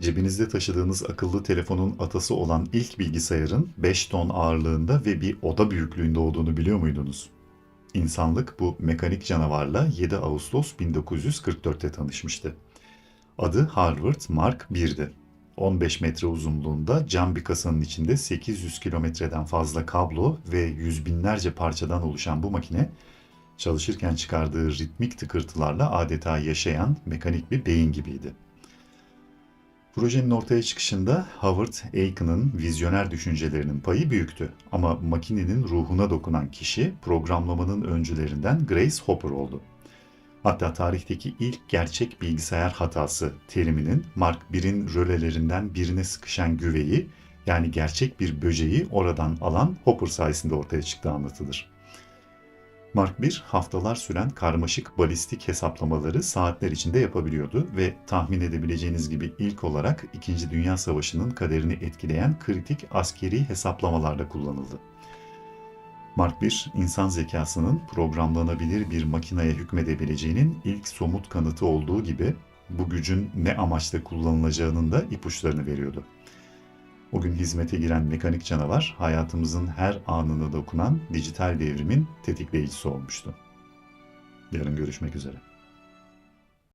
Cebinizde taşıdığınız akıllı telefonun atası olan ilk bilgisayarın 5 ton ağırlığında ve bir oda büyüklüğünde olduğunu biliyor muydunuz? İnsanlık bu mekanik canavarla 7 Ağustos 1944'te tanışmıştı. Adı Harvard Mark I'di. 15 metre uzunluğunda cam bir kasanın içinde 800 kilometreden fazla kablo ve yüz binlerce parçadan oluşan bu makine çalışırken çıkardığı ritmik tıkırtılarla adeta yaşayan mekanik bir beyin gibiydi. Projenin ortaya çıkışında Howard Aiken'ın vizyoner düşüncelerinin payı büyüktü. Ama makinenin ruhuna dokunan kişi programlamanın öncülerinden Grace Hopper oldu. Hatta tarihteki ilk gerçek bilgisayar hatası teriminin Mark I'nin rölelerinden birine sıkışan güveyi yani gerçek bir böceği oradan alan Hopper sayesinde ortaya çıktığı anlatılır. Mark I haftalar süren karmaşık balistik hesaplamaları saatler içinde yapabiliyordu ve tahmin edebileceğiniz gibi ilk olarak İkinci Dünya Savaşı'nın kaderini etkileyen kritik askeri hesaplamalarda kullanıldı. Mark I, insan zekasının programlanabilir bir makineye hükmedebileceğinin ilk somut kanıtı olduğu gibi bu gücün ne amaçla kullanılacağının da ipuçlarını veriyordu. O gün hizmete giren mekanik canavar hayatımızın her anına dokunan dijital devrimin tetikleyicisi olmuştu. Yarın görüşmek üzere.